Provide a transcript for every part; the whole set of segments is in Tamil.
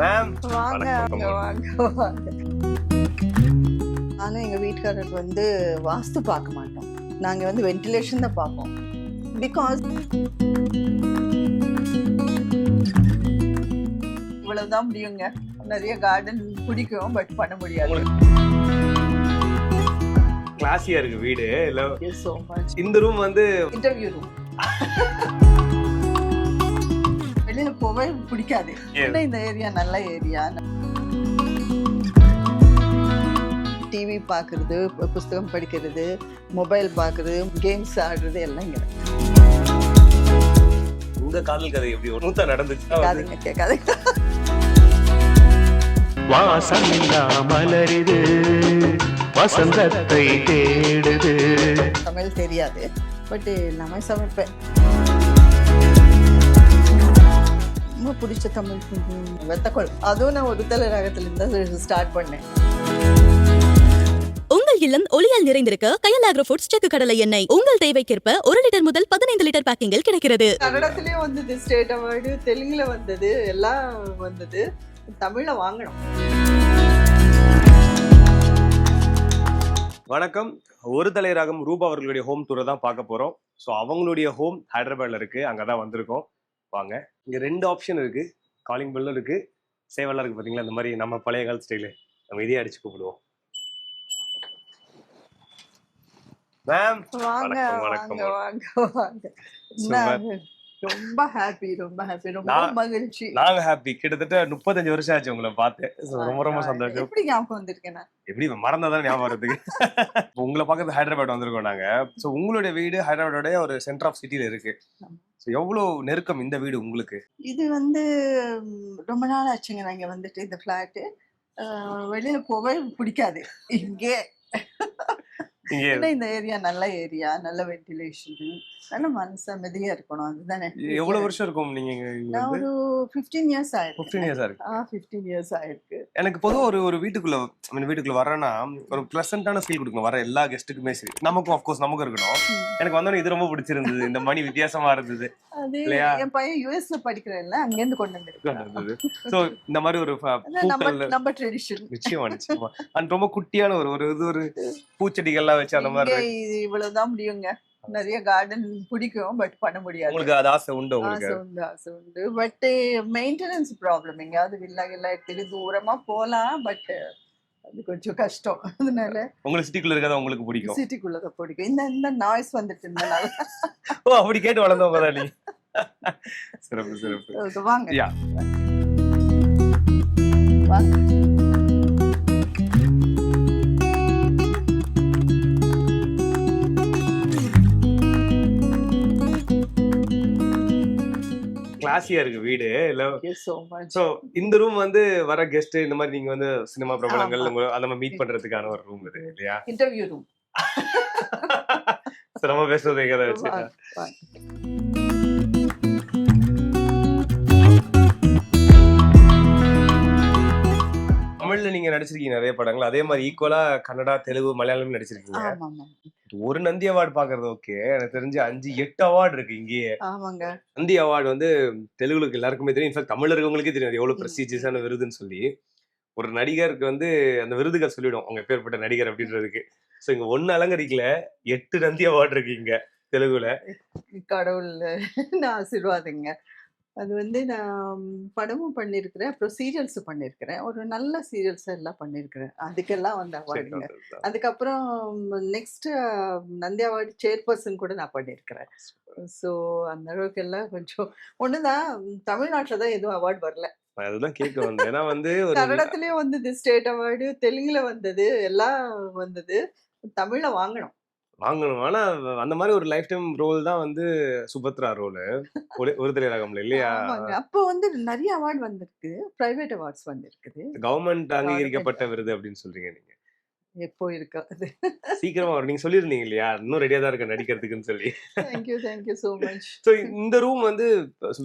மேம் வாங்க வாங்க வாங்க வாங்க. ஆனா எங்க வீட்டுக்காரருக்கு வந்து வாஸ்து பார்க்க மாட்டோம். நாங்க வந்து வென்டிலேஷன் தான் பார்ப்போம். பிகாஸ் இவ்வளவுதான் முடியுங்க. நிறைய கார்டன் பிடிக்கும் பட் பண்ண முடியாது. கிளாஸியா இருக்கு வீடு. இல்ல இந்த ரூம் வந்து இன்டர்வியூ ரூம் போவே பிடிக்காது. இந்த ஏரியா நல்ல ஏரியா டிவி பார்க்கறது புஸ்தகம் படிக்கிறது மொபைல் பார்க்கறது கேம்ஸ் ஆடுறது எல்லாம் இங்க. இருக்கு. உங்க காதல் கதை எப்படி? ஒரு நூத்தா நடந்துச்சு. கேட்காதீங்க கேட்காதீங்க. வாசமில்லா மலரிது வசந்தத்தை தேடுது. சமையல் தெரியாது பட் எல்லாமே சமைப்பேன். ரொம்ப பிடிச்ச தமிழ் வெத்தக்கோள் அதுவும் நான் ஒரு தலை ராகத்துல இருந்து ஸ்டார்ட் பண்ணேன். உங்கள் இல்லம் ஒளியால் நிறைந்திருக்க கயல் ஆக்ரோ ஃபுட்ஸ் செக்கு கடலை எண்ணெய். உங்கள் தேவைக்கேற்ப ஒரு லிட்டர் முதல் பதினைந்து லிட்டர் பேக்கிங்கில் கிடைக்கிறது. கன்னடத்துலயும் வந்தது ஸ்டேட் அவார்டு தெலுங்குல வந்தது எல்லாம் வந்தது. தமிழ்ல வாங்கணும். வணக்கம். ஒரு தலைராகம் ரூபா அவர்களுடைய ஹோம் டூரை தான் பார்க்க போறோம். ஸோ அவங்களுடைய ஹோம் ஹைதராபாத்ல இருக்கு. அங்கதான் வந்திருக்கோம். வாங்க. இங்க ரெண்டு ஆப்ஷன் இருக்கு. காலிங் பெல்லும் இருக்கு. சேவெல்லாம் இருக்கு பாத்தீங்களா? இந்த மாதிரி நம்ம பழைய கால ஸ்டைலு நம்ம இதே அடிச்சு கூப்பிடுவோம். மேம் வணக்கம், வணக்கம். ரொம்ப ஹாப்பி ரொம்ப ஹாப்பி ரொம்ப மகிழ்ச்சி. நாங்க ஹாப்பி கிட்டத்தட்ட முப்பத்தஞ்சு வருஷம் ஆச்சு உங்களை பார்த்து. ரொம்ப ரொம்ப சந்தோஷம். எப்படி ஞாபகம் வந்திருக்கேன்? எப்படி மறந்தாதான் ஞாபகம் வருதுக்கு உங்களை பார்க்கறது ஹைதராபாத் வந்திருக்கோம் நாங்க. ஸோ உங்களுடைய வீடு ஹைதராபாத்தோட ஒரு சென்டர் ஆஃப் சிட்டில இருக்கு. ஆமா. ஸோ எவ்வளோ நெருக்கம் இந்த வீடு உங்களுக்கு? இது வந்து ரொம்ப நாள் ஆச்சுங்க நான் இங்க வந்துட்டு இந்த ஃபிளாட்டு வெளியில போவே பிடிக்காது. இங்கே. இந்த ஏரியா நல்ல ஏரியா நல்ல வென்டிலேஷன் நல்ல மனசு அமைதியா இருக்கணும். அதுதானே. எவ்வளவு வருஷம் இருக்கும் நீங்க நான் ஒரு ஃபிஃப்டீன் இயர்ஸ் ஆயிருக்கு. ஃபிஃப்டீன் இயர்ஸா இருக்கு ஆ ஃபிஃப்டீன் இயர்ஸ் ஆயிருக்கு. எனக்கு பொதுவா ஒரு ஒரு வீட்டுக்குள்ள mean, வீட்டுக்குள்ள வரேன்னா ஒரு பிளசண்டான ஃபீல் கொடுக்கணும். வர எல்லா கெஸ்ட்டுக்குமே சரி. நமக்கும் அஃப்கோர்ஸ் நமக்கும் இருக்கணும். எனக்கு வந்தோடனே இது ரொம்ப பிடிச்சிருந்தது. இந்த மணி வித்தியாசமா இருந்தது. இல்லையா? என் பையன் யூஎஸ்ல படிக்கிறேன்ல அங்கேருந்து கொண்டு வந்திருக்கேன். ஸோ இந்த மாதிரி ஒரு நம்ம நம்ம ட்ரெடிஷன் நிச்சயமா நிச்சயமா. அண்ட் ரொம்ப குட்டியான ஒரு ஒரு இது ஒரு பூச்செடிகள்லாம் வச்சு அந்த மாதிரி. இது இவ்வளவுதான் முடியுங்க. நிறைய கார்டன் பிடிக்கும் பட் பண்ண முடியாது. உங்களுக்கு அது ஆசை உண்டு உங்களுக்கு? ஆசை உண்டு ஆசை உண்டு. பட் மெயின்டெனன்ஸ் ப்ராப்ளம் எங்கேயாவது வில்லா கில்லா எடுத்துட்டு தூரமா போலாம் பட் அது கொஞ்சம் கஷ்டம். அதனால உங்களுக்கு சிட்டிக்குள்ள இருக்கிறது உங்களுக்கு பிடிக்கும். சிட்டிக்குள்ளதான் பிடிக்கும். இந்த இந்த நாய்ஸ் வந்துட்டு இருந்தனால ஓ அப்படி கேட்டு வளர்ந்தவங்க தான் நீ? சிறப்பு சிறப்பு. வாங்க. வாங்க. கிளாஸியா இருக்கு வீடு. இல்ல சோ இந்த ரூம் வந்து வர கெஸ்ட் இந்த மாதிரி நீங்க வந்து சினிமா பிரபலங்கள் அந்த மாதிரி மீட் பண்றதுக்கான ஒரு ரூம் இது இல்லையா? இன்டர்வியூ ரூம் நம்ம பேசுறது எங்க வச்சு? தமிழ்ல நீங்க நடிச்சிருக்கீங்க நிறைய படங்கள். அதே மாதிரி ஈக்குவலா கன்னடா தெலுங்கு மலையாளம் நடிச்சிருக்கீங்க. ஒரு நந்தி அவார்டு பாக்குறது ஓகே எனக்கு தெரிஞ்சு அஞ்சு எட்டு அவார்டு இருக்கு இங்கேயே. ஆமாங்க. நந்தி அவார்டு வந்து தெலுங்குக்கு எல்லாருக்குமே தெரியும். இன்ஃபேக்ட் தமிழ் இருக்கவங்களுக்கே தெரியும். எவ்வளவு. ப்ரெஸ்டீஜியஸான விருதுன்னு சொல்லி. ஒரு நடிகருக்கு வந்து அந்த விருதுகள் சொல்லிடும் அவங்க பேர்பட்ட நடிகர் அப்படின்றதுக்கு. ஸோ இங்க ஒன்னு அலங்கரிக்கல. எட்டு நந்தி அவார்டு இருக்கு இங்க தெலுங்குல. கடவுள் ஆசீர்வாதங்க. அது வந்து நான் படமும் பண்ணியிருக்கிறேன் அப்புறம் சீரியல்ஸ் பண்ணியிருக்கிறேன். ஒரு நல்ல சீரியல்ஸ் எல்லாம் பண்ணியிருக்கிறேன். அதுக்கெல்லாம் வந்து அவார்டுங்க அதுக்கப்புறம் நெக்ஸ்ட் நந்தி அவார்டு சேர்பர்சன் கூட நான் பண்ணியிருக்கிறேன். ஸோ அந்த அளவுக்கு எல்லாம் கொஞ்சம் ஒண்ணுதான் தமிழ்நாட்டில் தான் எதுவும் அவார்டு வரல. அதுதான் கேட்க வந்தேன். ஏன்னா வந்து கன்னடத்துலயும் வந்தது ஸ்டேட் அவார்டு தெலுங்குல வந்தது எல்லாம் வந்தது. தமிழ்ல வாங்கணும். வாங்கணும். ஆனா அந்த மாதிரி ஒரு லைஃப் டைம் ரோல் தான் வந்து சுபத்ரா ரோல். ஒரு தலைவரகம்ல இல்லையா? அப்போ வந்து நிறைய அவார்டு வந்திருக்கு. பிரைவேட் அவார்ட்ஸ் வந்திருக்குது. கவர்மெண்ட் அங்கீகரிக்கப்பட்ட விருது அப்படின்னு சொல்றீங்க நீங்க. எப்போ இருக்கு அது. சீக்கிரமா வரும். நீங்க சொல்லியிருந்தீங்க இல்லையா? இன்னும் ரெடியா தான் இருக்க நடிக்கிறதுக்குன்னு சொல்லி. Thank you thank you so much so இந்த ரூம் வந்து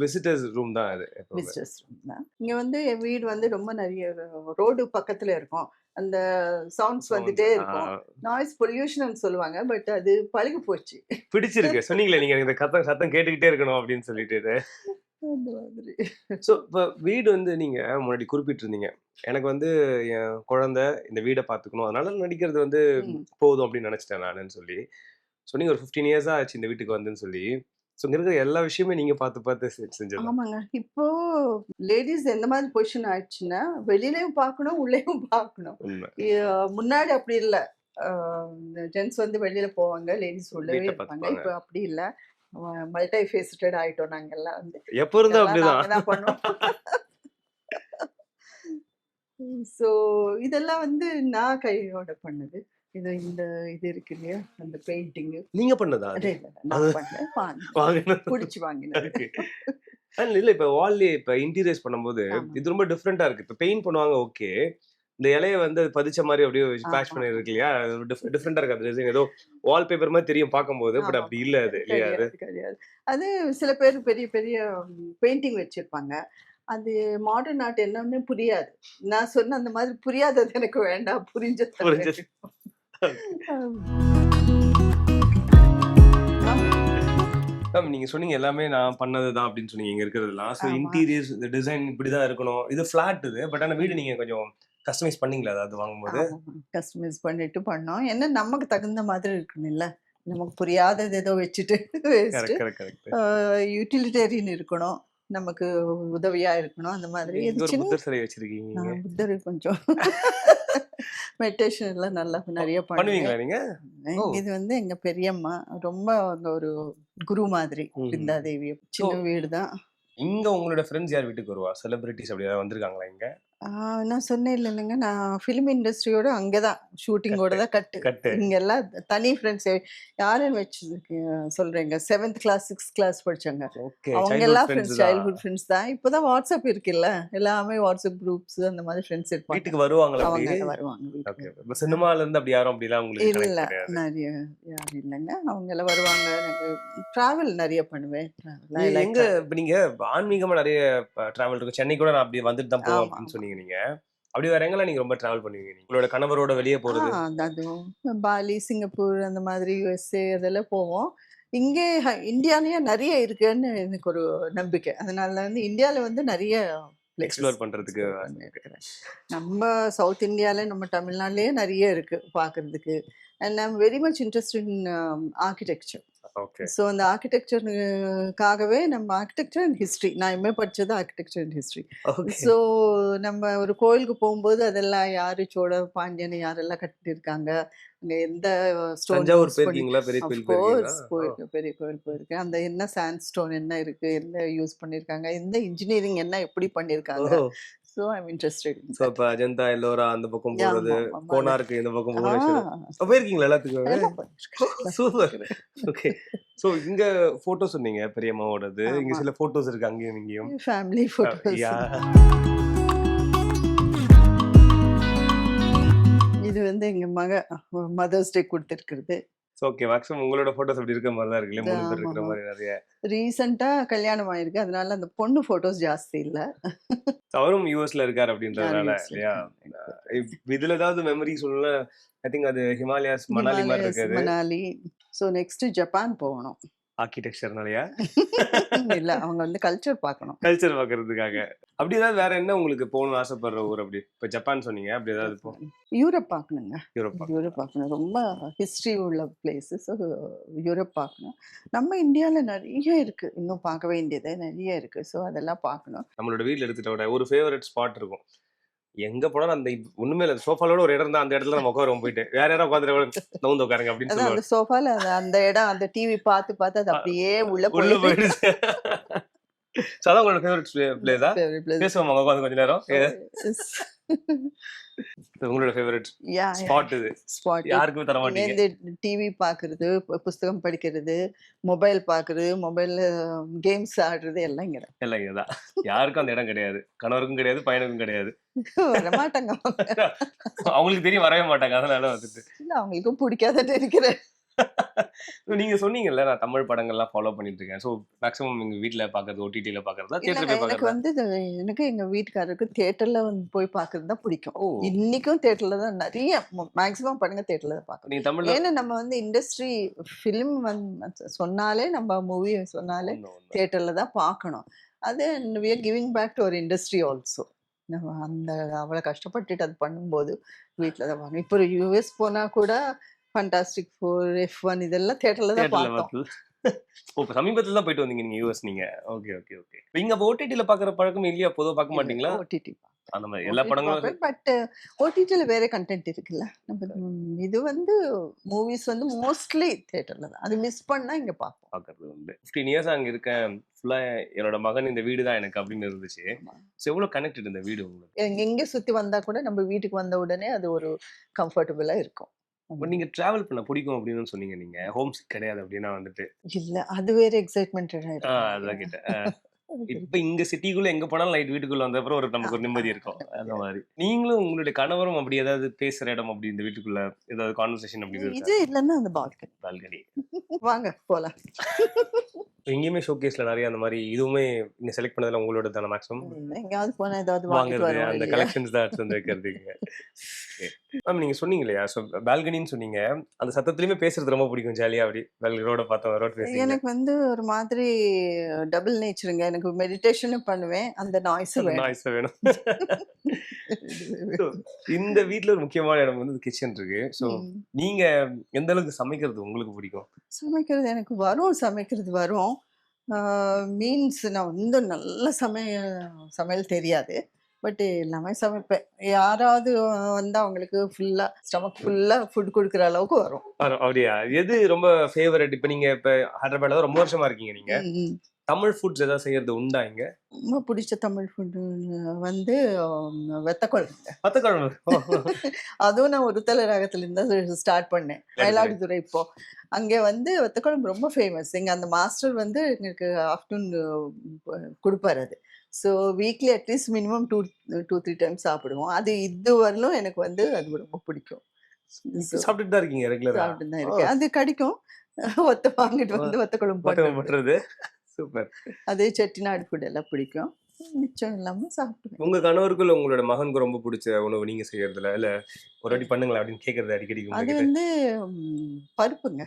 விசிட்டர்ஸ் ரூம் தான் எப்பவுமே. விசிட்டர்ஸ் ரூம் தான். இங்க வந்து என் வீடு வந்து ரொம்ப நிறைய ரோடு பக்கத்துல இருக்கும். அந்த சவுண்ட்ஸ் வந்துட்டே இருக்கும். நாய்ஸ் பொல்யூஷன் சொல்லுவாங்க பட் அது பழகி போச்சு. பிடிச்சிருக்கு. சொன்னீங்களே நீங்க இந்த கத்தம் சத்தம் கேட்டுக்கிட்டே இருக்கணும் அப்படின்னு சொல்லிட்டு அந்த மாதிரி. ஸோ இப்போ வீடு வந்து நீங்க முன்னாடி குறிப்பிட்டிருந்தீங்க. எனக்கு வந்து என் குழந்தை இந்த வீடை பார்த்துக்கணும். அதனால நடிக்கிறது வந்து. போதும் அப்படின்னு நினைச்சிட்டேன் நானுன்னு சொல்லி. சொன்னீங்க ஒரு ஃபிஃப்டீன் இயர்ஸா ஆச்சு இந்த வீட்டுக்கு வந்துன்னு சொல்லி. ஸோ இங்க இருக்கிற எல்லா விஷயமே நீங்க பார்த்து பார்த்து செஞ்சது ஆமாங்க. இப்போ லேடிஸ் எந்த மாதிரி பொசிஷன் ஆயிடுச்சுன்னா வெளியிலயும் பார்க்கணும் உள்ளேயும் பார்க்கணும். முன்னாடி அப்படி இல்லை. ஜென்ட்ஸ் வந்து வெளியில போவாங்க லேடிஸ் உள்ளவே இருப்பாங்க. இப்போ அப்படி இல்லை. மல்டி ஃபேஸ்டட் ஆயிட்டோம் நாங்க எல்லாம் வந்து. எப்போ இருந்தா அப்படிதான். பண்ணுவோம். ஸோ இதெல்லாம் வந்து நான் கையோட பண்ணது. இது இந்த இது இருக்கு இல்லையா? அந்த பெயிண்டிங்கு நீங்க பண்ணதா? நான் பண்ணேன். பிடிச்சி இல்ல இப்ப வால்லே இப்ப இன்டீரியர்ஸ் பண்ணும்போது. இது ரொம்ப டிஃப்ரெண்டா இருக்கு. இப்ப பெயிண்ட் பண்ணுவாங்க ஓகே இந்த இலைய வந்து பதிச்ச மாதிரி அப்படியே ஆமா. பண்ணி இருக்கு இல்லையா? டிஃப்ரெண்டா இருக்கு. அந்த டிசைன் ஏதோ வால் பேப்பர் மாதிரி தெரியும் பார்க்கும்போது பட். அப்படி இல்ல அது. இல்லையா அது? கிடையாது அது சில பேர் பெரிய பெரிய பெயிண்டிங் வச்சிருப்பாங்க. அது மாடர்ன் ஆர்ட் என்னன்னு புரியாது. நான் சொன்ன அந்த மாதிரி புரியாதது எனக்கு வேண்டாம். புரிஞ்ச புரிஞ்சது. மேம் நீங்க சொன்னீங்க எல்லாமே நான் பண்ணதுதான் அப்படின்னு சொன்னீங்க இங்க இருக்கிறதுலாம் ஸோ. இன்டீரியர்ஸ் இந்த டிசைன் இப்படிதான் இருக்கணும். இது ஃபிளாட் இது பட் ஆனா வீடு நீங்க கொஞ்சம் கஸ்டமைஸ் பண்ணீங்களா அதாவது வாங்கும்போது? கஸ்டமைஸ் பண்ணிட்டு பண்ணோம். என்ன நமக்கு தகுந்த மாதிரி இருக்கணும்ல. நமக்கு புரியாதது ஏதோ வச்சுட்டு யூட்டிலிட்டேரியன் இருக்கணும். நமக்கு உதவியா இருக்கணும். அந்த மாதிரி. புத்தர் சிலை வச்சிருக்கீங்க புத்தர் கொஞ்சம். மெடிடேஷன் எல்லாம் நல்லா நிறைய பண்ணுவீங்களா நீங்க. இது வந்து எங்க பெரியம்மா ரொம்ப அவங்க ஒரு குரு மாதிரி ம். பிருந்தாதேவி சின்ன வீடு தான் இங்க உங்களோட ஃப்ரெண்ட்ஸ் யார் வீட்டுக்கு வருவா? செலிபிரிட்டிஸ் அப்படி வந்திருக்காங்களா இங்க? நான் சொன்னேன் இல்லைங்க. நான் ஃபிலிம் இண்டஸ்ட்ரியோட அங்கதான் ஷூட்டிங்கோட தான் கட்டு. கட்டு. இங்க எல்லாம் தனி ஃப்ரெண்ட்ஸ் யாருன்னு வச்சு சொல்றீங்க. செவன்த் கிளாஸ் சிக்ஸ்த் கிளாஸ் படிச்சாங்க ஓகே. அவங்க எல்லாம் ஃப்ரெண்ட்ஸ் சைல்ட்ஹுட் ஃப்ரெண்ட்ஸ் தான். இப்போதான் வாட்ஸ்அப் இருக்குல்ல. எல்லாமே வாட்ஸ்அப் குரூப்ஸ் அந்த மாதிரி ஃப்ரெண்ட்ஸ் இருப்பாங்க. வீட்டுக்கு வருவாங்களா அவங்க அப்படி வருவாங்க ஓகே. வீட்டுக்கு. இப்போ சினிமால இருந்து அப்படி யாரும் அப்படிலாம் உங்களுக்கு இல்ல connect கிடையாது. நிறைய யாரும் இல்லைங்க. அவங்க எல்லாம் வருவாங்க. எனக்கு டிராவல் நிறைய பண்ணுவேன். travel. I நீங்க like எங்க travel. இப்ப நீங்க ஆன்மீகமா நிறைய டிராவல் இருக்கும் சென்னை கூட நான் அப்படி வந்துட்டு தான் போவேன் ஆமா, அப்படின்னு ஆமா. சொன்னீங்க நீங்க? அப்படி வேற எங்கெல்லாம் நீங்க ரொம்ப டிராவல் பண்ணுவீங்க உங்களோட கணவரோட வெளியே போறது? அதுவும் பாலி சிங்கப்பூர் அந்த மாதிரி யுஎஸ்ஏ அதெல்லாம் போவோம். இங்கே இந்தியாலயே நிறைய இருக்குன்னு எனக்கு ஒரு நம்பிக்கை. அதனால வந்து இந்தியால வந்து நிறைய எக்ஸ்ப்ளோர் பண்ணியிருக்கிறேன். நம்ம சவுத் இந்தியால நம்ம தமிழ்நாட்டிலேயே நிறைய இருக்கு பார்க்கிறதுக்கு. And I'm very much interest in architecture so அந்த ஆர்கிடெக்சருக்காகவே நம்ம ஆர்கிடெக்சர் அண்ட் ஹிஸ்ட்ரி நான் எம்ஏ படிச்சது ஆர்கிடெக்சர் அண்ட் ஹிஸ்ட்ரி ஸோ நம்ம ஒரு கோயிலுக்கு போகும்போது அதெல்லாம் யாரு சோழ பாண்டியன் யாரெல்லாம் கட்டியிருக்காங்க? அங்க எந்த ஸ்டோன் பெரிய கோயில் போயிருக்கேன் பெரிய கோயில் போயிருக்கேன் அந்த என்ன சாண்ட் ஸ்டோன் என்ன இருக்கு என்ன யூஸ் பண்ணியிருக்காங்க? எந்த இன்ஜினியரிங் என்ன எப்படி பண்ணியிருக்காங்க? ஸோ ஐம் இன்ட்ரெஸ்டட் சோ இப்ப அஜந்தா எல்லோரா அந்த பக்கம் போறது கோனார்க்கு இந்த பக்கம் ஆ. போயிருக்கீங்களா எல்லாத்துக்கும். சூப்பர். ஓகே சோ இங்க போட்டோ சொன்னீங்க பெரியம்மாவோடது. இங்க. சில போட்டோஸ் இருக்கு அங்கேயும் இங்கேயும். ஃபேமிலி ஃபோட்டோஸ் யா இது வந்து எங்க மக மதர்ஸ் டே கொடுத்துருக்குறது. ஓகே மேக்ஸிமம் உங்களோட போட்டோஸ் அப்படி இருக்க மாதிரி தான் இருக்குல்ல மூணு பேர் இருக்கிற. மாதிரி நிறைய. ரீசெண்டா கல்யாணம் ஆயிருக்கு. அதனால அந்த பொண்ணு போட்டோஸ் ஜாஸ்தி இல்ல. அவரும் யூஎஸ்ல இருக்காரு அப்படின்றதுனால இல்லையா? இதுல ஏதாவது மெமரி சொல்லல ஐ திங்க் அது ஹிமாலயாஸ் மணாலி மாதிரி இருக்காது. மணாலி ஸோ நெக்ஸ்ட் ஜப்பான் போகணும். ஆர்கிடெக்சர்னாலயா இல்ல அவங்க வந்து கல்ச்சர் பார்க்கணும். கல்ச்சர் பாக்குறதுக்காக அப்படி ஏதாவது வேற என்ன உங்களுக்கு போகணும்னு ஆசைப்படுற ஊர் அப்படி? இப்ப ஜப்பான் சொன்னீங்க. அப்படி ஏதாவது இப்போ யூரோப் பார்க்கணுங்க. யூரோப்பா யூரோப் பார்க்கணும். ரொம்ப ஹிஸ்ட்ரி உள்ள பிளேசஸ் யூரோப் பார்க்கணும். நம்ம இந்தியால நிறைய இருக்கு. இன்னும் பார்க்க வேண்டியது நிறைய இருக்கு. ஸோ அதெல்லாம் பார்க்கணும். நம்மளோட வீட்ல எடுத்துட்ட விட ஒரு ஃபேவரட் ஸ்பாட் இருக்கும். எங்க போனாலும் அந்த ஒண்ணுமே இல்ல. சோஃபாலோட ஒரு இடம் தான் அந்த இடத்துல நம்ம உட்காருவோம் போயிட்டு. வேற யாரும் உட்காந்து நவுந்து உட்காருங்க அப்படின்னு சொல்லுவாங்க. அந்த சோஃபால அந்த இடம் அந்த டிவி பார்த்து பார்த்து அது அப்படியே உள்ள உள்ள போய் போயிடுச்சு So, அதான் உங்களோட ஃபேவரட் பிளேஸா. பேசுவோம் அவங்க உட்காந்து கொஞ்ச நேரம் Yes. உங்களோட ஃபேவரட். ஸ்பாட் இது Spot. யாருக்குமே தர மாட்டீங்க டிவி பார்க்கறது பு- புஸ்தகம் படிக்கிறது மொபைல் பார்க்கறது மொபைல்ல கேம்ஸ் ஆடுறது எல்லாம் இங்க இருக்கு. இல்ல இதுதான் யாருக்கும் அந்த இடம் கிடையாது கணவருக்கும் கிடையாது பையனுக்கும் கிடையாது வரமாட்டாங்க அவங்க. அவங்களுக்கு தெரியும் வரவே மாட்டாங்க அதனால வந்துட்டு இல்ல அவங்களுக்கும் பிடிக்காதுன்னு இருக்கிறேன் நீங்க சொன்னீங்கல்ல நான் தமிழ் படங்கள்லாம் ஃபாலோ பண்ணிட்டு இருக்கேன் ஸோ மேக்ஸிமம் எங்க வீட்ல பாக்குறது ஓடிடில பாக்குறதா தியேட்டர் இல்லைங்க போய் எனக்கு பாக்குறதா? வந்து எனக்கு எங்க வீட்டுக்காரருக்கு தியேட்டர்ல வந்து போய் பார்க்கறது தான் பிடிக்கும். இன்னைக்கும் தியேட்டர்ல தான் நிறைய மேக்ஸிமம் படங்க தியேட்டர்ல தான் பார்க்கணும் நீங்க தமிழ்ல ஏன்னா நம்ம வந்து இண்டஸ்ட்ரி ஃபிலிம் வந்து சொன்னாலே நம்ம மூவி சொன்னாலே. தியேட்டர்ல தான் பார்க்கணும் அது we are giving back to ஒரு இண்டஸ்ட்ரி ஆல்சோ நம்ம அந்த அவ்வளோ கஷ்டப்பட்டுட்டு அது பண்ணும்போது வீட்டில் தான் வாங்க இப்போ யூஎஸ் போனால் கூட ஃபண்டாஸ்டிக் ஃபோர் எஃப் ஒன் இதெல்லாம் தேட்டரில் தான் தியேட்டர்ல பார்த்தோம். இப்ப சமீபத்துல தான் போயிட்டு வந்தீங்க நீங்க யூஎஸ் நீங்க. ஓகே ஓகே ஓகே இங்க அப்ப ஓடிடில பாக்குற பழக்கம் இல்லையா? பொதுவா பார்க்க மாட்டீங்களா? ஓடிடி அந்த மாதிரி எல்லா படங்களும் பட் ஓடிடியில் வேற கண்டென்ட் இருக்குல்ல. நம்ம இது வந்து மூவிஸ் வந்து மோஸ்ட்லி தேட்டரில் தான். அது மிஸ் பண்ணால் இங்கே பார்ப்போம். பாக்குறது உண்டு. ஃபிஃப்டீன் இயர்ஸ் அங்க இருக்கேன். ஃபுல்லா என்னோட மகன் இந்த வீடு தான் எனக்கு அப்படின்னு இருந்துச்சு. ஸோ எவ்வளவு கனெக்டட் இந்த வீடு உங்களுக்கு? எங்க சுற்றி வந்தால் கூட நம்ம வீட்டுக்கு வந்த உடனே அது ஒரு கம்ஃபர்டபுளாக இருக்கும். நீங்க டிராவல் பண்ண பிடிக்கும் அப்படின்னு சொன்னீங்க நீங்க. ஹோம் கிடையாது அப்படின்னா வந்துட்டு. இல்ல அது வேற எக்ஸைட்மெண்டடா ஆ அதான் கேட்டேன். இப்ப இங்க சிட்டிக்குள்ள எங்க போனாலும் நைட் வீட்டுக்குள்ள வந்த அப்புறம் ஒரு நமக்கு ஒரு நிம்மதி இருக்கும். அந்த மாதிரி. நீங்களும் உங்களுடைய கணவரும் அப்படி ஏதாவது பேசுற இடம் அப்படி இந்த வீட்டுக்குள்ள ஏதாவது கான்வர்சேஷன் அப்படி இது இல்லைன்னா அந்த பால்கனி பால்கனி வாங்க போலாம். எங்கேயுமே ஷோகேஸ்ல நிறைய அந்த மாதிரி இதுவுமே நீங்க செலக்ட் பண்ணதுல உங்களோட தானே மேக்ஸிமம் எங்கேயாவது போனா ஏதாவது வாங்குறது அந்த? கலெக்ஷன்ஸ் தான் எடுத்து வந்து வைக்கிறதுக்கு மேம் நீங்க சொன்னீங்க இல்லையா? ஸோ பால்கனின்னு சொன்னீங்க. அந்த சத்தத்துலயுமே பேசுறது ரொம்ப பிடிக்கும் ஜாலியா அப்படி ரோட பார்த்தோம் ரோட் பேசுறீங்க எனக்கு வந்து ஒரு மாதிரி டபுள் நேச்சருங்க எனக்கு மெடிடேஷனும் பண்ணுவேன் அந்த நாய்ஸ் வேணும். நாய்ஸ் வேணும். இந்த வீட்ல ஒரு முக்கியமான இடம் வந்து கிச்சன் இருக்கு. ஸோ. நீங்க எந்த அளவுக்கு சமைக்கிறது உங்களுக்கு பிடிக்கும்? சமைக்கிறது எனக்கு வரும் சமைக்கிறது வரும். மீன்ஸ் நான் வந்து நல்ல சமைய சமையல் தெரியாது. பட் எல்லாமே சமைப்பேன். யாராவது வந்து அவங்களுக்கு ஃபுல்லா ஸ்டமக் ஃபுல்லா ஃபுட் கொடுக்குற அளவுக்கு வரும். அப்படியா? எது ரொம்ப ஃபேவரட் இப்ப நீங்க இப்ப ஹைதராபாத்ல ரொம்ப வருஷமா இருக்கீங்க நீங்க. தமிழ் ஃபுட்ஸ் ஏதாவது செய்யறது உண்டா இங்க? ரொம்ப பிடிச்ச தமிழ் ஃபுட்டு வந்து பத்த குழம்பு அதுவும் நான் ஒரு தலை ராகத்துலேருந்து தான் ஸ்டார்ட் பண்ணேன். மயிலாடுதுறை இப்போ. அங்கே வந்து வெத்தக்குழம்பு ரொம்ப ஃபேமஸ் எங்கள் அந்த மாஸ்டர் வந்து எங்களுக்கு ஆஃப்டர்நூன் கொடுப்பாரு அது. So weekly at least minimum two two three times சாப்பிடுவோம். அது இது வரலும் எனக்கு வந்து அது ரொம்ப பிடிக்கும். சாப்பிட்டுட்டு தான் இருக்கீங்க ரெகுலரா சாப்பிட்டு தான் இருக்கேன். அது கிடைக்கும். ஒத்த வாங்கிட்டு வந்து வெத்தக்குழம்பு போட்டு பண்றது. சூப்பர். அதே செட்டிநாடு ஃபுட் எல்லாம் பிடிக்கும். மிச்சம் எல்லாமே சாப்பிடுவேன். உங்க கணவருக்குள்ள உங்களோட மகனுக்கு ரொம்ப பிடிச்ச உணவு நீங்க செய்யறதுல? இல்ல ஒரு வாட்டி பண்ணுங்களா அப்படின்னு கேக்குறது அடிக்கடி அது. வந்து பருப்புங்க.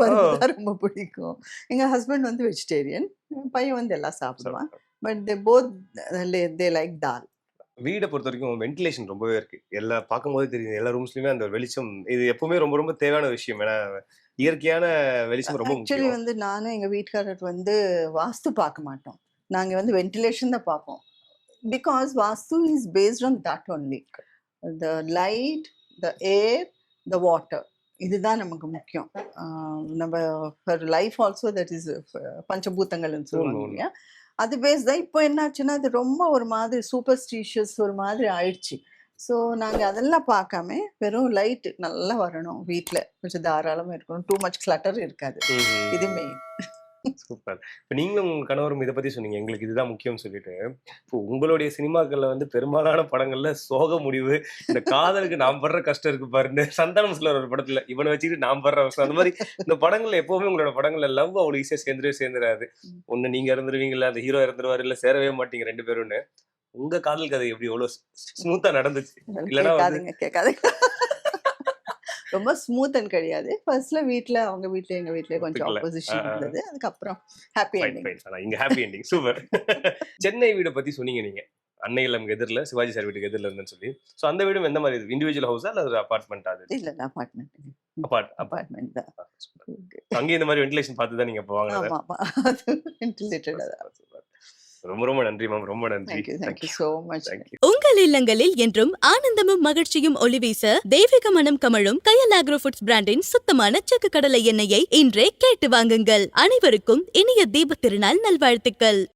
பருப்பு. ரொம்ப பிடிக்கும். எங்க ஹஸ்பண்ட் வந்து வெஜிடேரியன் பையன் வந்து எல்லாம் சாப்பிடுவான். But they both they like தால் வீடை பொறுத்த வரைக்கும் வென்டிலேஷன் ரொம்பவே இருக்கு. எல்லா பார்க்கும்போது தெரியுது. எல்லா ரூம்ஸ்லயுமே அந்த வெளிச்சம் இது எப்பவுமே ரொம்ப ரொம்ப தேவையான விஷயம். ஏன்னா இயற்கையான வெளிச்சம் ரொம்ப ஆக்சுவலி வந்து நானும் எங்க வீட்டுக்காரர் வந்து வாஸ்து பார்க்க மாட்டோம். நாங்க வந்து வென்டிலேஷன் தான் பார்ப்போம். Because vastu is based on that only the light the air the water இதுதான் நமக்கு முக்கியம். நம்ம for life also that is பஞ்சபூத்தங்கள்னு சொல்லுவாங்க. இல்லையா? அது பேஸ் தான். இப்போ என்னாச்சுன்னா அது ரொம்ப ஒரு மாதிரி சூப்பர்ஸ்டிஷியஸ் ஒரு மாதிரி ஆயிடுச்சு. ஸோ நாங்கள் அதெல்லாம் பார்க்காம வெறும் லைட் நல்லா வரணும் வீட்டில் கொஞ்சம் தாராளமாக இருக்கணும். டூ மச் கிளட்டர் இருக்காது. இது மெயின் சூப்பர். இப்போ நீங்களும் உங்க கணவரும் இதை பத்தி சொன்னீங்க. எங்களுக்கு இதுதான் முக்கியம்னு சொல்லிட்டு. இப்போ உங்களுடைய சினிமாக்கள்ல வந்து பெரும்பாலான படங்கள்ல சோக முடிவு இந்த காதலுக்கு நாம் படுற கஷ்டம் இருக்கு பாருங்க சந்தானம் சிலர் ஒரு படத்துல இவனை வச்சுக்கிட்டு நாம் படுற அவசரம். அந்த மாதிரி இந்த படங்கள்ல எப்பவுமே உங்களோட படங்கள்ல லவ் அவ்வளவு ஈஸியா சேர்ந்துடவே சேர்ந்துடாது. ஒண்ணு நீங்க இறந்துருவீங்கல்ல அந்த ஹீரோ இறந்துருவாரு இல்ல சேரவே மாட்டீங்க ரெண்டு பேரும்னு உங்க காதல் கதை எப்படி எவ்வளவு ஸ்மூத்தா நடந்துச்சு? இல்லைன்னா கேட்காதீங்க ரொம்ப ஸ்மூத் அண்ட் கிடையாது. ஃபர்ஸ்ட்ல வீட்ல அவங்க வீட்ல எங்க வீட்ல கொஞ்சம். ஆப்போசிஷன். இருந்தது. அதுக்கப்புறம் ஹாப்பி எண்டிங் இங்க ஹாப்பி எண்டிங் சூப்பர் சென்னை வீடை பத்தி சொன்னீங்க நீங்க. அன்னை இல்லம் எதிரில் சிவாஜி சார் வீட்டுக்கு எதிரில் இருந்துன்னு சொல்லி. ஸோ அந்த வீடும் எந்த மாதிரி இண்டிவிஜுவல் ஹவுஸா அல்லது ஒரு அபார்ட்மெண்ட் அது? இல்ல அபார்ட்மெண்ட் அபார்ட் அபார்ட்மெண்ட் தான். அங்கேயும் இந்த மாதிரி வென்டிலேஷன் பார்த்து தான். நீங்க இப்போ வாங்கினது ஆமா ஆமா அது வென்டிலேட்டட் ரொம்ப ரொம்ப நன்றி மேம் ரொம்ப நன்றி. உங்கள் இல்லங்களில் என்றும் ஆனந்தமும் மகிழ்ச்சியும் ஒளி வீச தெய்வீக மனம் கமழும் கயல் ஆக்ரோ ஃபுட்ஸ் பிராண்டின் சுத்தமான செக்கு கடலை எண்ணெயை இன்றே கேட்டு வாங்குங்கள். அனைவருக்கும் இனிய தீபத் திருநாள் நல்வாழ்த்துக்கள்.